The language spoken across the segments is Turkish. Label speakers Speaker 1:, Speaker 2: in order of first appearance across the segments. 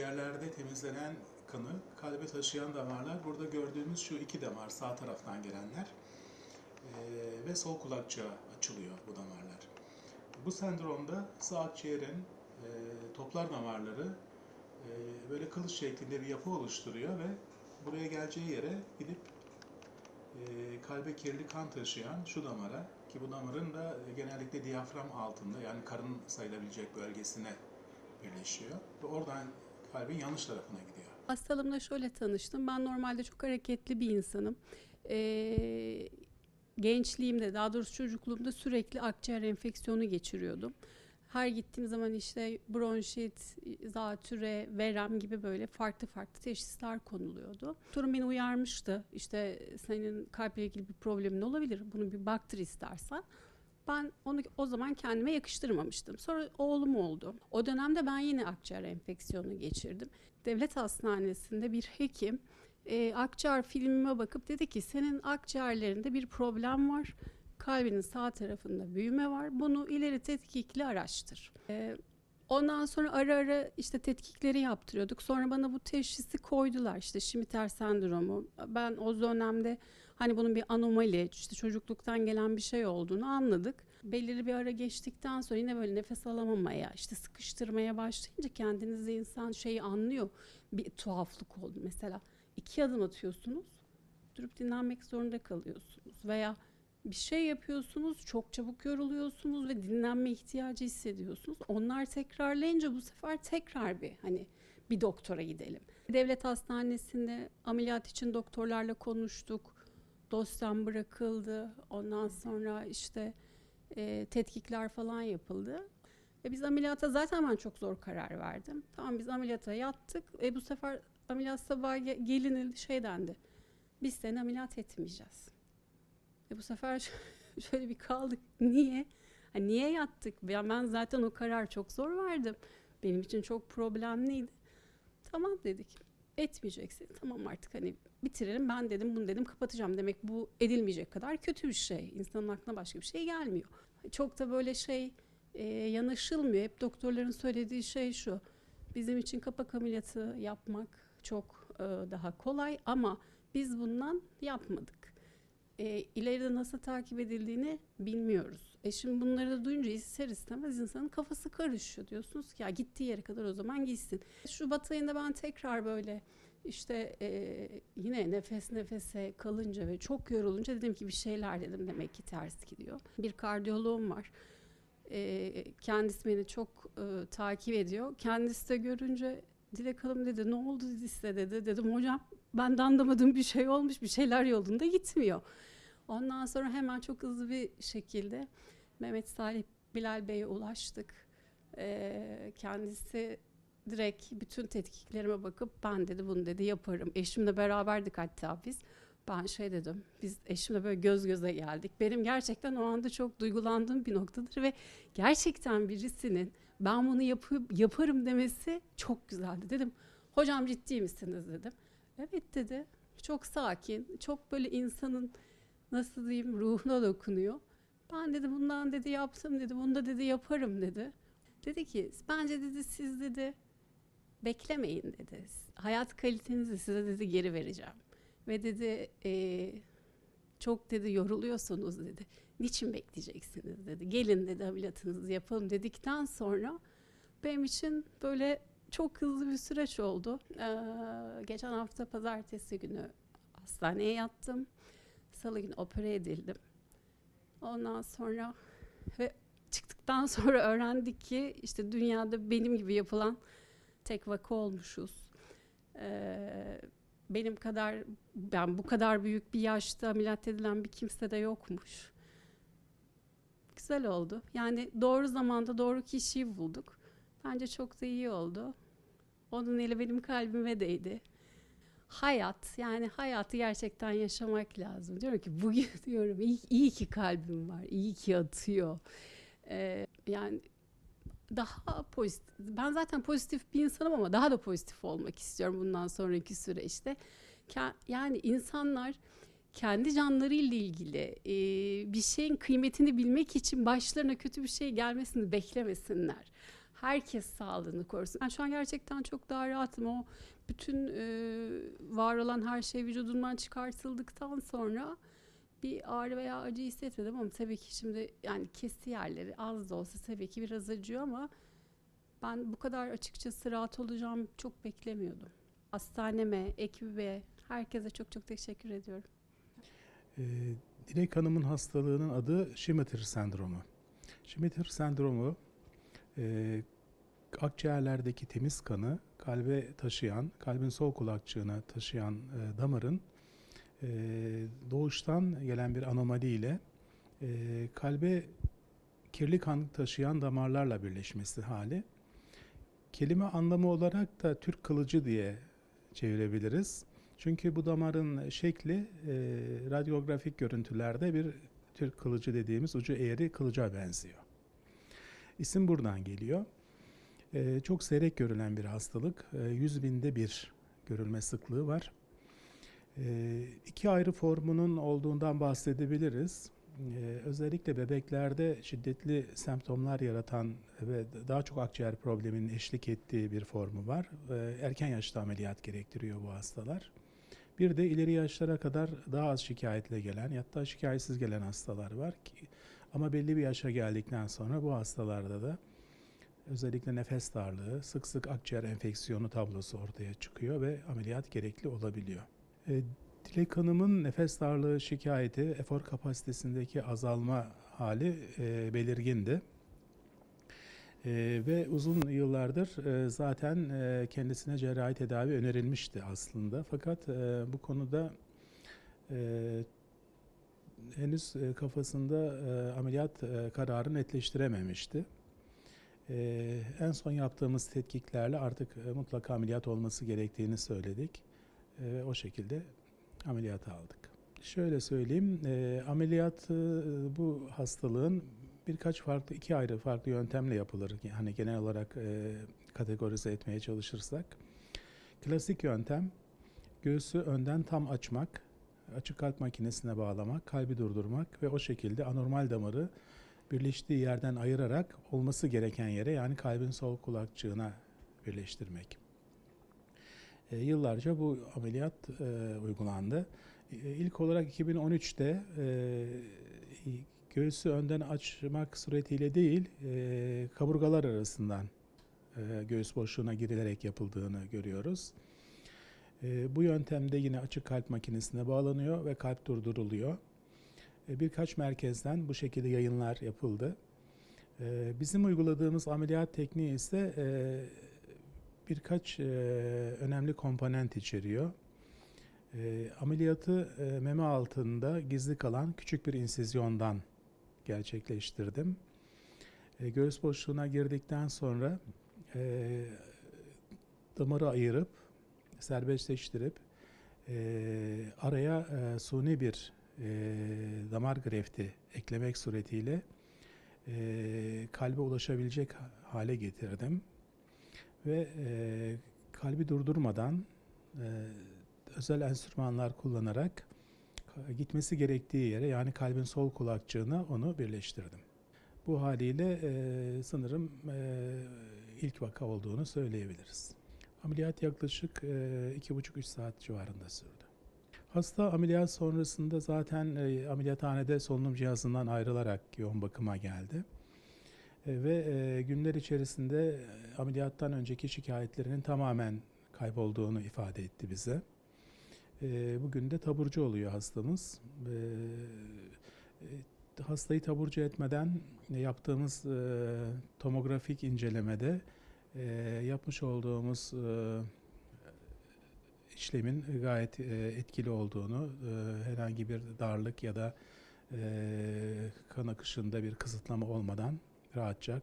Speaker 1: ciğerlerde temizlenen kanı kalbe taşıyan damarlar. Burada gördüğümüz şu iki damar sağ taraftan gelenler Ee, ve sol kulakçığa açılıyor bu damarlar. Bu sendromda sağ akciğerin e, toplar damarları e, böyle kılıç şeklinde bir yapı oluşturuyor ve buraya geleceği yere gidip e, kalbe kirli kan taşıyan şu damara ki bu damarın da genellikle diyafram altında yani karın sayılabilecek bölgesine birleşiyor ve oradan kalbin yanlış tarafına gidiyor.
Speaker 2: Hastalığımla şöyle tanıştım. Ben normalde çok hareketli bir insanım. Ee, gençliğimde, daha doğrusu çocukluğumda sürekli akciğer enfeksiyonu geçiriyordum. Her gittiğim zaman işte bronşit, zatüre, verem gibi böyle farklı farklı teşhisler konuluyordu. Doktorum beni uyarmıştı. İşte senin kalple ilgili bir problemin olabilir. Bunu bir baktır istersen. Ben onu o zaman kendime yakıştırmamıştım. Sonra oğlum oldu. O dönemde ben yine akciğer enfeksiyonu geçirdim. Devlet hastanesinde bir hekim e, akciğer filmime bakıp dedi ki senin akciğerlerinde bir problem var. Kalbinin sağ tarafında büyüme var. Bunu ileri tetkikli araştır. E, ondan sonra ara ara işte tetkikleri yaptırıyorduk. Sonra bana bu teşhisi koydular. İşte Schmitter sendromu. Ben o dönemde hani bunun bir anomali, işte çocukluktan gelen bir şey olduğunu anladık. Belirli bir ara geçtikten sonra yine böyle nefes alamamaya, işte sıkıştırmaya başlayınca kendinizde insan şeyi anlıyor. Bir tuhaflık oldu mesela. iki adım atıyorsunuz, durup dinlenmek zorunda kalıyorsunuz. Veya bir şey yapıyorsunuz, çok çabuk yoruluyorsunuz ve dinlenme ihtiyacı hissediyorsunuz. Onlar tekrarlayınca bu sefer tekrar bir hani bir doktora gidelim. Devlet hastanesinde ameliyat için doktorlarla konuştuk. Dosyam bırakıldı. Ondan sonra işte e, tetkikler falan yapıldı. Ve biz ameliyata zaten ben çok zor karar verdim. Tamam biz ameliyata yattık. ve bu sefer ameliyat sabahı ge- gelinildi şey dendi. Biz seni ameliyat etmeyeceğiz. Ve bu sefer şöyle bir kaldık. Niye? Ha, niye yattık? Ya ben zaten o karar çok zor verdim. Benim için çok problemliydi. Tamam dedik. Etmeyeceksin. Tamam artık hani bitirelim. Ben dedim bunu dedim kapatacağım. Demek bu edilmeyecek kadar kötü bir şey. İnsanın aklına başka bir şey gelmiyor. Çok da böyle şey e, yanaşılmıyor. Hep doktorların söylediği şey şu. Bizim için kapak ameliyatı yapmak çok e, daha kolay ama biz bundan yapmadık. E, ileride nasıl takip edildiğini bilmiyoruz. E şimdi bunları da duyunca ister istemez insanın kafası karışıyor. Diyorsunuz ki ya gittiği yere kadar o zaman gitsin. Şubat ayında ben tekrar böyle işte e, yine nefes nefese kalınca ve çok yorulunca dedim ki bir şeyler dedim demek ki ters gidiyor. Bir kardiyoloğum var. E, kendisi beni çok e, takip ediyor. Kendisi de görünce Dilek Hanım dedi ne oldu size dedi. Dedim hocam ben de anlamadığım bir şey olmuş bir şeyler yolunda gitmiyor. Ondan sonra hemen çok hızlı bir şekilde Mehmet Salih Bilal Bey'e ulaştık. E, kendisi direkt bütün tetkiklerime bakıp ben dedi bunu dedi yaparım. Eşimle beraberdik hatta biz. Ben şey dedim, biz eşimle böyle göz göze geldik. Benim gerçekten o anda çok duygulandığım bir noktadır ve gerçekten birisinin ben bunu yapıp yaparım demesi çok güzeldi. Dedim, hocam ciddi misiniz dedim. Evet dedi, çok sakin, çok böyle insanın nasıl diyeyim ruhuna dokunuyor. Ben dedi bundan dedi yaptım dedi, bunu da dedi yaparım dedi. Dedi ki bence dedi siz dedi beklemeyin dedi. Hayat kalitenizi size dedi geri vereceğim. Ve dedi "e, çok dedi yoruluyorsunuz dedi. Niçin bekleyeceksiniz dedi. Gelin dedi ameliyatınızı yapalım dedikten sonra benim için böyle çok hızlı bir süreç oldu. Ee, geçen hafta pazartesi günü hastaneye yattım. Salı günü opere edildim. Ondan sonra ve çıktıktan sonra öğrendik ki işte dünyada benim gibi yapılan tek vaka olmuşuz. Ee, benim kadar ben bu kadar büyük bir yaşta ameliyat edilen bir kimse de yokmuş. Güzel oldu. Yani doğru zamanda doğru kişiyi bulduk. Bence çok da iyi oldu. Onun eli benim kalbime değdi. Hayat yani hayatı gerçekten yaşamak lazım. Diyorum ki bugün diyorum iyi, iyi ki kalbim var, iyi ki atıyor. Ee, yani daha pozitif. Ben zaten pozitif bir insanım ama daha da pozitif olmak istiyorum bundan sonraki süreçte. Ke- Yani insanlar kendi canlarıyla ilgili e, bir şeyin kıymetini bilmek için başlarına kötü bir şey gelmesini beklemesinler. herkes sağlığını korusun. Ben şu an gerçekten çok daha rahatım. O bütün e, var olan her şey vücudumdan çıkartıldıktan sonra bir ağrı veya acı hissetmedim ama tabii ki şimdi yani kesi yerleri az da olsa tabii ki biraz acıyor ama ben bu kadar açıkçası rahat olacağımı çok beklemiyordum. Hastaneme, ekibe, herkese çok çok teşekkür ediyorum.
Speaker 1: Ee, Dilek Hanım'ın hastalığının adı Schmitter sendromu. Schmitter sendromu e, akciğerlerdeki temiz kanı kalbe taşıyan, kalbin sol kulakçığına taşıyan e, damarın e, doğuştan gelen bir anomaliyle e, kalbe kirli kan taşıyan damarlarla birleşmesi hali. Kelime anlamı olarak da Türk kılıcı diye çevirebiliriz. Çünkü bu damarın şekli e, radyografik görüntülerde bir Türk kılıcı dediğimiz ucu eğri kılıca benziyor. İsim buradan geliyor. E, çok seyrek görülen bir hastalık. E, 100 binde bir görülme sıklığı var. E, iki ayrı formunun olduğundan bahsedebiliriz. Özellikle bebeklerde şiddetli semptomlar yaratan ve daha çok akciğer probleminin eşlik ettiği bir formu var. Erken yaşta ameliyat gerektiriyor bu hastalar. Bir de ileri yaşlara kadar daha az şikayetle gelen, hatta şikayetsiz gelen hastalar var ki ama belli bir yaşa geldikten sonra bu hastalarda da özellikle nefes darlığı, sık sık akciğer enfeksiyonu tablosu ortaya çıkıyor ve ameliyat gerekli olabiliyor. E, Dilek Hanım'ın nefes darlığı şikayeti, efor kapasitesindeki azalma hali e, belirgindi. E, ve uzun yıllardır e, zaten e, kendisine cerrahi tedavi önerilmişti aslında. Fakat e, bu konuda e, henüz e, kafasında e, ameliyat e, kararı netleştirememişti. E, en son yaptığımız tetkiklerle artık e, mutlaka ameliyat olması gerektiğini söyledik. E, o şekilde ameliyata aldık. Şöyle söyleyeyim, e, ameliyat e, bu hastalığın birkaç farklı, iki ayrı farklı yöntemle yapılır. Hani genel olarak e, kategorize etmeye çalışırsak. Klasik yöntem, göğsü önden tam açmak, açık kalp makinesine bağlamak, kalbi durdurmak ve o şekilde anormal damarı birleştiği yerden ayırarak olması gereken yere yani kalbin sol kulakçığına birleştirmek. E, yıllarca bu ameliyat e, uygulandı. E, ilk olarak 2013'te e, göğsü önden açmak suretiyle değil, e, kaburgalar arasından e, göğüs boşluğuna girilerek yapıldığını görüyoruz. E, bu yöntemde yine açık kalp makinesine bağlanıyor ve kalp durduruluyor. E, birkaç merkezden bu şekilde yayınlar yapıldı. E, bizim uyguladığımız ameliyat tekniği ise e, birkaç önemli komponent içeriyor. Ameliyatı meme altında gizli kalan küçük bir insizyondan gerçekleştirdim. Göğüs boşluğuna girdikten sonra damarı ayırıp serbestleştirip araya suni bir e, damar grefti eklemek suretiyle e, kalbe ulaşabilecek hale getirdim ve e, kalbi durdurmadan e, özel enstrümanlar kullanarak gitmesi gerektiği yere yani kalbin sol kulakçığına onu birleştirdim. Bu haliyle e, sanırım e, ilk vaka olduğunu söyleyebiliriz. Ameliyat yaklaşık e, iki buçuk üç saat civarında sürdü. Hasta ameliyat sonrasında zaten e, ameliyathanede solunum cihazından ayrılarak yoğun bakıma geldi. E, ve e, günler içerisinde e, ameliyattan önceki şikayetlerinin tamamen kaybolduğunu ifade etti bize. E, bugün de taburcu oluyor hastamız. E, e, hastayı taburcu etmeden yaptığımız e, tomografik incelemede e, yapmış olduğumuz e, işlemin gayet e, etkili olduğunu, e, herhangi bir darlık ya da e, kan akışında bir kısıtlama olmadan rahatça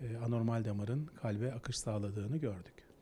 Speaker 1: e, anormal damarın kalbe akış sağladığını gördük.